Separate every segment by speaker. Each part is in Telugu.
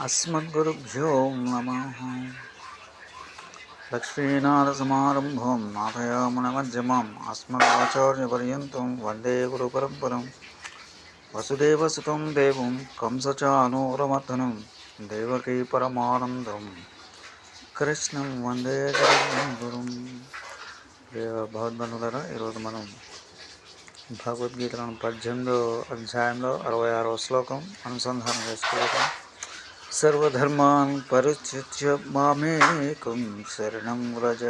Speaker 1: अस्मद्गुरुभ्यो नमः लक्ष्मीनाथसमारम्भं नाथयामनमध्यमम् अस्मदाचार्यपर्यन्तं वन्दे गुरुपरम्परं वसुदेवसुतं देवं कंसचानूरमर्दनं देवकी परमानन्दं కృష్ణం వందే గురుం భగవద్బంధులరా ఈరోజు మనం భగవద్గీతలను పద్దెనిమిదో అధ్యాయంలో అరవై ఆరవ శ్లోకం అనుసంధానం చేసుకోవటం సర్వధర్మాన్ పరిత్యజ్య మామేకం శరణం వ్రజ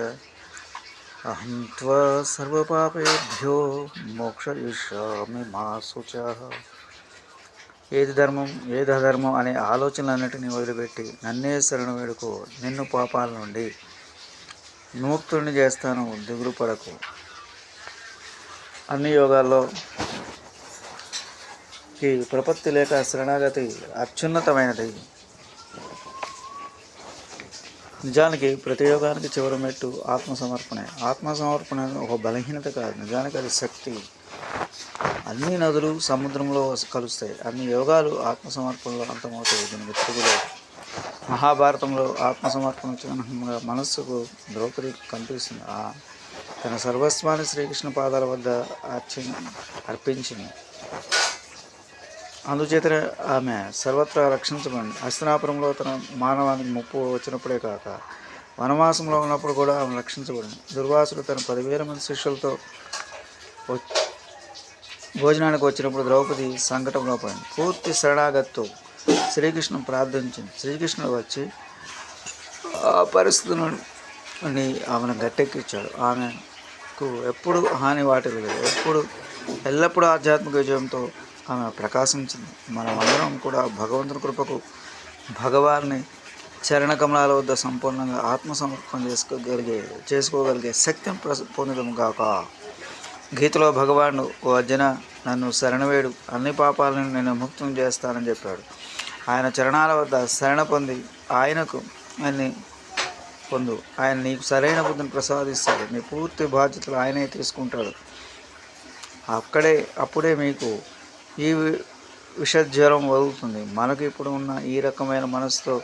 Speaker 1: అహం త్వా సర్వపాపేభ్యో మోక్షయిష్యామి మా శుచ ఏది ధర్మం ఏది అధర్మం అనే ఆలోచనలన్నిటిని వదిలిపెట్టి నన్నే శరణు వేడుకో నిన్ను పాపాల నుండి విముక్తుడిని చేస్తాను దిగులు పడకు। అన్ని యోగాల్లో ఈ ప్రపత్తి లేక శరణాగతి అత్యున్నతమైనది। నిజానికి ప్రతి యోగానికి చివరి మెట్టు ఆత్మసమర్పణే. ఆత్మసమర్పణ ఒక బలహీనత కాదు. నిజానికి అది శక్తి. అన్ని నదులు సముద్రంలో కలుస్తాయి. అన్ని యోగాలు ఆత్మసమర్పణలో అంతమవుతాయి. దీనికి తెలుగులో మహాభారతంలో ఆత్మసమర్పణ చిహ్నంగా మనస్సుకు ద్రౌపది కనిపిస్తుంది. ఆ తన సర్వస్వాన్ని శ్రీకృష్ణ పాదాల వద్ద అర్చి అర్పించింది. అందుచేత ఆమె సర్వత్రా రక్షించబడింది. హస్తనాపురంలో తన మానవానికి ముప్పు వచ్చినప్పుడే కాక వనవాసంలో ఉన్నప్పుడు కూడా ఆమె రక్షించబడింది. దుర్వాసుడు తన పదివేల మంది శిష్యులతో భోజనానికి వచ్చినప్పుడు ద్రౌపది సంకటంలో పడింది. పూర్తి శరణాగతితో శ్రీకృష్ణుడు ప్రార్థించింది. శ్రీకృష్ణుడు వచ్చి ఆ పరిస్థితులని ఆమెను గట్టెక్కించాడు. ఆమెకు ఎప్పుడు హాని వాటిలేదు ఎప్పుడు ఎల్లప్పుడూ ఆధ్యాత్మిక విజయంతో ఆమె ప్రకాశించింది. మనం అందరం కూడా భగవంతుని కృపకు భగవాన్ని చరణ కమలాల వద్ద సంపూర్ణంగా ఆత్మసమర్పణ చేసుకోగలిగే చేసుకోగలిగే శక్తిని ప్రస పొందడం కాక గీతలో భగవానుడు ఓ అర్జున నన్ను శరణవేడు అన్ని పాపాలను నేను ముక్తం చేస్తానని చెప్పాడు. ఆయన చరణాల వద్ద శరణ పొంది ఆయనకు అన్ని పొందు. ఆయన నీకు సరైన బుద్ధిని ప్రసాదిస్తాడు. నీ పూర్తి బాధ్యతలు ఆయనే తీసుకుంటాడు. అక్కడే అప్పుడే మీకు ఈ విషజ్వరం వదులుతుంది. మనకు ఇప్పుడు ఉన్న ఈ రకమైన మనసుతో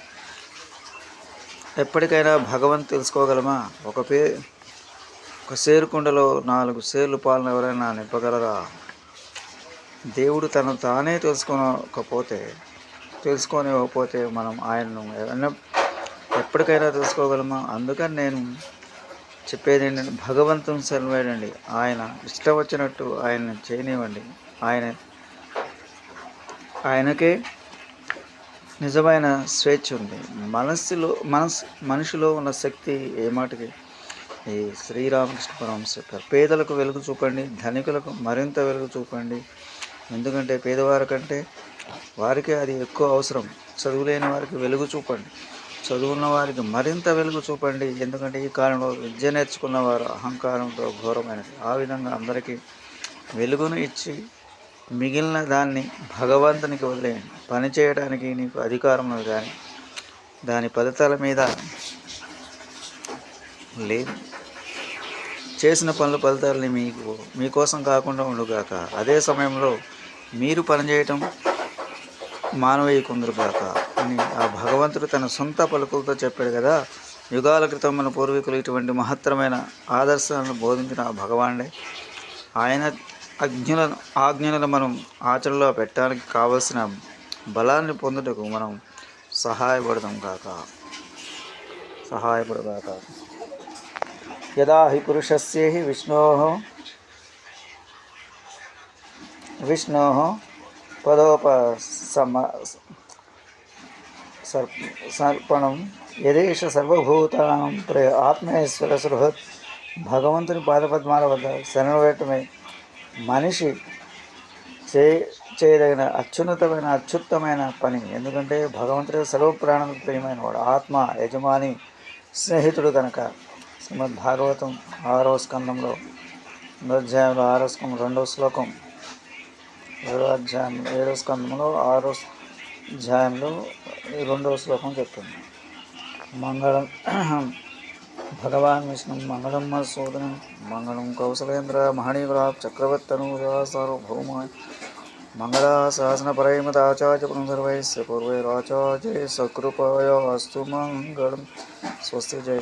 Speaker 1: ఎప్పటికైనా భగవంత్ తెలుసుకోగలమా? ఒక పే ఒక సేరుకుండలో నాలుగు సేర్లు పాలన ఎవరైనా నింపగలరా? దేవుడు తను తానే తెలుసుకోకపోతే తెలుసుకోనివ్వకపోతే మనం ఆయనను ఎవరైనా ఎప్పటికైనా తెలుసుకోగలమా? అందుకని నేను చెప్పేది ఏంటంటే భగవంతుని సెలవేయండి ఆయన ఇష్టం వచ్చినట్టు ఆయన చేయనివ్వండి. ఆయన ఆయనకే నిజమైన స్వేచ్ఛ ఉంది. మనస్సులో మనస్ మనిషిలో ఉన్న శక్తి ఏ మాటకి? ఈ శ్రీరామకృష్ణ పరమహంస చెప్పారు. పేదలకు వెలుగు చూపండి ధనికులకు మరింత వెలుగు చూపండి. ఎందుకంటే పేదవారి కంటే వారికి అది ఎక్కువ అవసరం. చదువులేని వారికి వెలుగు చూపండి. చదువున్న వారికి మరింత వెలుగు చూపండి. ఎందుకంటే ఈ కాలంలో విద్య నేర్చుకున్న వారు అహంకారంతో ఘోరమైనది. ఆ విధంగా అందరికీ వెలుగును ఇచ్చి మిగిలిన దాన్ని భగవంతునికి వదిలేయండి పని చేయడానికి నీకు అధికారం కానీ దాని ఫలితాల మీద లేదు. చేసిన పనుల ఫలితాలని మీకు మీకోసం కాకుండా ఉండుగాక. అదే సమయంలో మీరు పనిచేయటం మానవీయకుందరుగాక అని ఆ భగవంతుడు తన సొంత పలుకులతో చెప్పాడు కదా. యుగాల క్రితం మన పూర్వీకులు ఇటువంటి మహత్తరమైన ఆదర్శాలను బోధించిన ఆ భగవానుడే. ఆయన అజ్ఞులను ఆజ్ఞలను మనం ఆచరణలో పెట్టడానికి కావలసిన బలాన్ని పొందుటకు మనం సహాయపడదాం కాక. సహాయపడగాక యదా హి పురుషస్యే హి విష్ణో విష్ణో పదోపసమ సర్ సర్పణం యదేష సర్వభూతానం ప్ర ఆత్మేశ్వర సృహత్. భగవంతుని పాదపద్మాల వద్ద శరణవేయటమే మనిషి చే చేయదగిన అత్యున్నతమైన అత్యుత్తమైన పని. ఎందుకంటే భగవంతుడు సర్వ ప్రియమైన వాడు ఆత్మ యజమాని స్నేహితుడు కనుక శ్రీమద్ భాగవతం ఆరో స్కందంలో అధ్యాయంలో ఆరో స్కందం రెండో శ్లోకం ఏడో అధ్యాయం ఏడో స్కందంలో ఆరో అధ్యాయంలో రెండవ శ్లోకం చెప్తుంది. మంగళం भगवान विष्णु मंगलम मत्सूदनं मङ्गलं कौशलेन्द्र महणीवर चक्रवर्तनूरा सार्वभौमाय मङ्गलाशासनपरैमदाचार्यपुरं सर्वैः पूर्वैराचार्य सकृपया अस्तु स्वस्ति जय